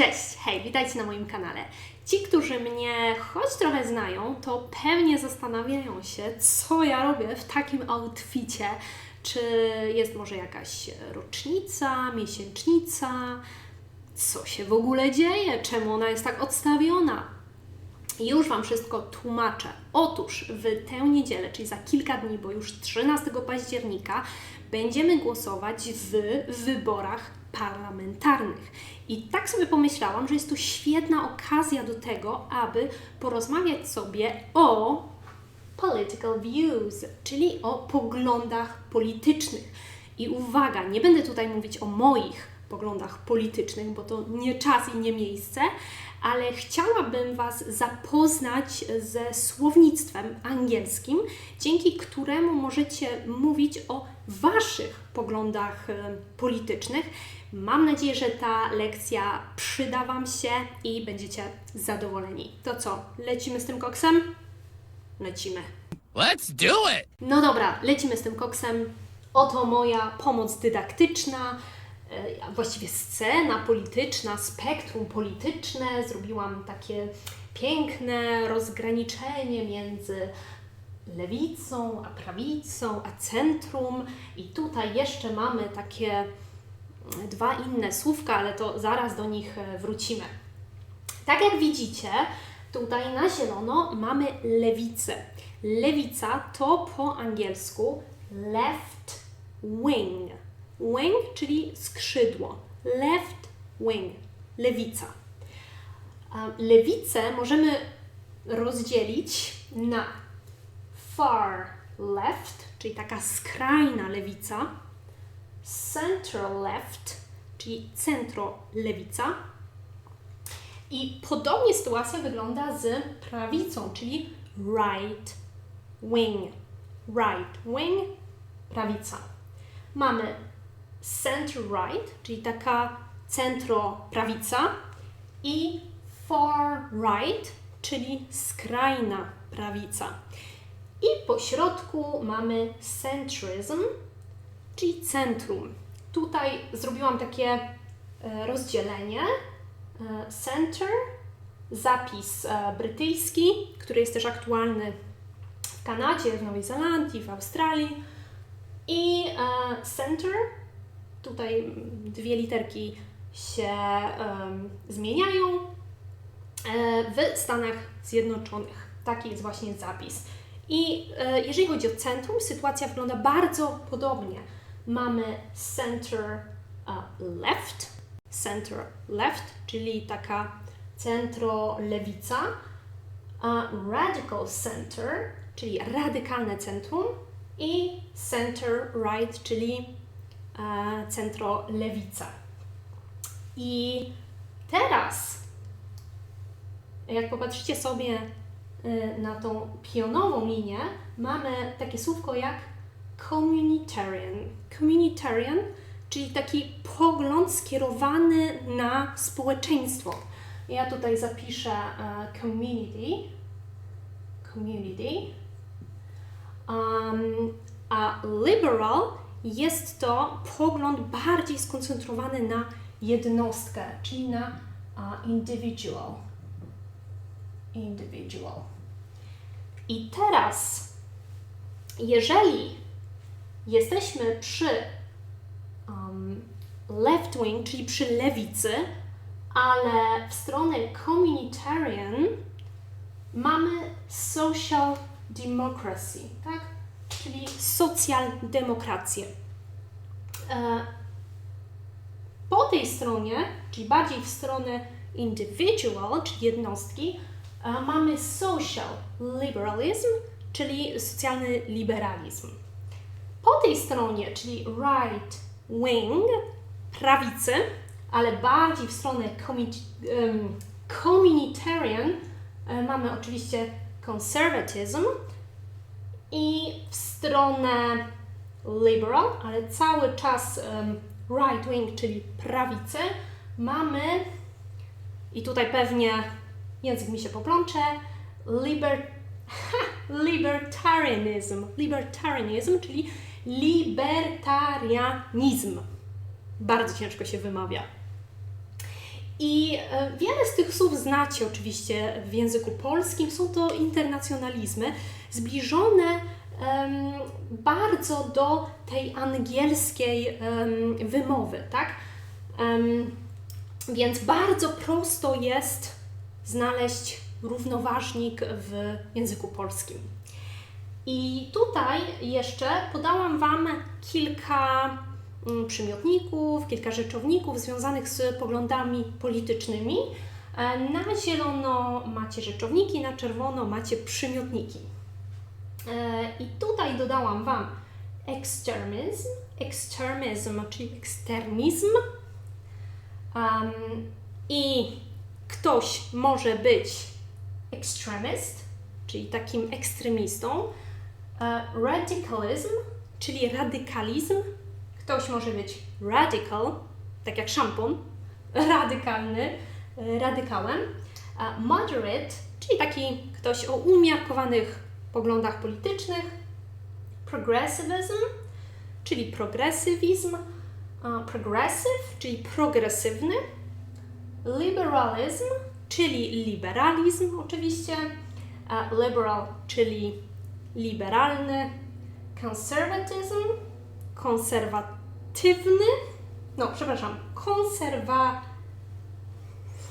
Cześć, hej, witajcie na moim kanale. Ci, którzy mnie choć trochę znają, to pewnie zastanawiają się, co ja robię w takim outficie. Czy jest może jakaś rocznica, miesięcznica? Co się w ogóle dzieje? Czemu ona jest tak odstawiona? Już Wam wszystko tłumaczę. Otóż w tę niedzielę, czyli za kilka dni, bo już 13 października, będziemy głosować w wyborach parlamentarnych. I tak sobie pomyślałam, że jest to świetna okazja do tego, aby porozmawiać sobie o political views, czyli o poglądach politycznych. I uwaga, nie będę tutaj mówić o moich poglądach politycznych, bo to nie czas i nie miejsce, ale chciałabym Was zapoznać ze słownictwem angielskim, dzięki któremu możecie mówić o Waszych poglądach e, politycznych. Mam nadzieję, że ta lekcja przyda Wam się i będziecie zadowoleni. To co, lecimy z tym koksem? Lecimy. Let's do it! No dobra, lecimy z tym koksem. Oto moja pomoc dydaktyczna, a właściwie scena polityczna, spektrum polityczne. Zrobiłam takie piękne rozgraniczenie między lewicą, a prawicą, a centrum. I tutaj jeszcze mamy takie mm, dwa inne słówka, ale to zaraz do nich e, wrócimy. Tak jak widzicie, tutaj na zielono mamy lewicę. Lewica to po angielsku left wing. Wing, czyli skrzydło. Left wing. Lewica. Lewicę możemy rozdzielić na far left, czyli taka skrajna lewica, center left, czyli centro lewica, i podobnie sytuacja wygląda z prawicą, czyli right wing. Right wing, prawica. Mamy center right, czyli taka centro prawica i far right, czyli skrajna prawica. I po środku mamy centrism, czyli centrum. Tutaj zrobiłam takie e, rozdzielenie. E, Center, zapis e, brytyjski, który jest też aktualny w Kanadzie, w Nowej Zelandii, w Australii. I center, tutaj dwie literki się em, zmieniają w Stanach Zjednoczonych. Taki jest właśnie zapis. I e, jeżeli chodzi o centrum, sytuacja wygląda bardzo podobnie. Mamy center e, left, center left, czyli taka centro-lewica, a radical center, czyli radykalne centrum i center right, czyli e, centro-lewica. I teraz, jak popatrzycie sobie na tą pionową linię, mamy takie słówko jak communitarian. Communitarian, czyli taki pogląd skierowany na społeczeństwo. Ja tutaj zapiszę e, community. Community. Um, a liberal jest to pogląd bardziej skoncentrowany na jednostkę, czyli na a, individual. Individual. I teraz, jeżeli jesteśmy przy um, left wing, czyli przy lewicy, ale w stronę communitarian mamy social democracy, tak? Czyli socjaldemokrację. E, po tej stronie, czyli bardziej w stronę individual, czyli jednostki, mamy social liberalism, czyli socjalny liberalizm. Po tej stronie, czyli right wing, prawicy, ale bardziej w stronę communitarian, e, mamy oczywiście conservatism i w stronę liberal, ale cały czas right wing, czyli prawicę, mamy i tutaj pewnie język mi się poplącze, liber, libertarianism, libertarianism, czyli libertarianizm. Bardzo ciężko się wymawia. I e, wiele z tych słów znacie oczywiście w języku polskim. Są to internacjonalizmy zbliżone em, bardzo do tej angielskiej em, wymowy, tak? Em, więc bardzo prosto jest znaleźć równoważnik w języku polskim. I tutaj jeszcze podałam Wam kilka mm, przymiotników, kilka rzeczowników związanych z poglądami politycznymi. E, Na zielono macie rzeczowniki, na czerwono macie przymiotniki. E, I tutaj dodałam Wam extremism, extremism, czyli ekstremizm. Um, I ktoś może być extremist, czyli takim ekstremistą, e, radicalism, czyli radykalizm. Ktoś może być radical, tak jak szampon, radykalny, e, radykałem. A moderate, czyli taki ktoś o umiarkowanych poglądach politycznych. Progressivism, czyli progresywizm. A Progressive, czyli progresywny. Liberalism, czyli liberalizm oczywiście. Liberal, czyli liberalny. Conservatism, konserwatywny. No, przepraszam, konserwa...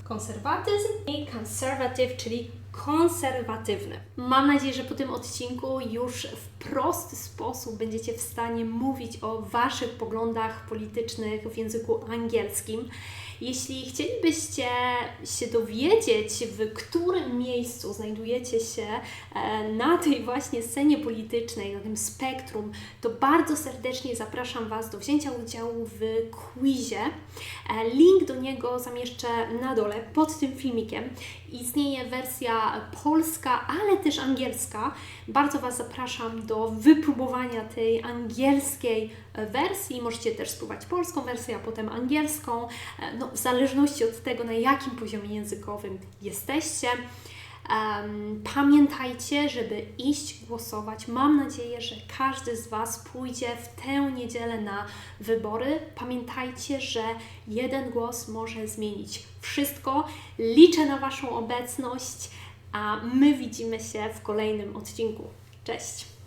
konserwatyzm i conservative, czyli konserwatywny. Mam nadzieję, że po tym odcinku już w prosty sposób będziecie w stanie mówić o Waszych poglądach politycznych w języku angielskim. Jeśli chcielibyście się dowiedzieć, w którym miejscu znajdujecie się e, na tej właśnie scenie politycznej, na tym spektrum, to bardzo serdecznie zapraszam Was do wzięcia udziału w quizie. E, Link do niego zamieszczę na dole pod tym filmikiem. Istnieje wersja polska, ale też angielska. Bardzo Was zapraszam do wypróbowania tej angielskiej e, wersji. Możecie też spróbować polską wersję, a potem angielską. E, No, w zależności od tego, na jakim poziomie językowym jesteście. Em, pamiętajcie, żeby iść głosować. Mam nadzieję, że każdy z Was pójdzie w tę niedzielę na wybory. Pamiętajcie, że jeden głos może zmienić wszystko. Liczę na Waszą obecność, a my widzimy się w kolejnym odcinku. Cześć!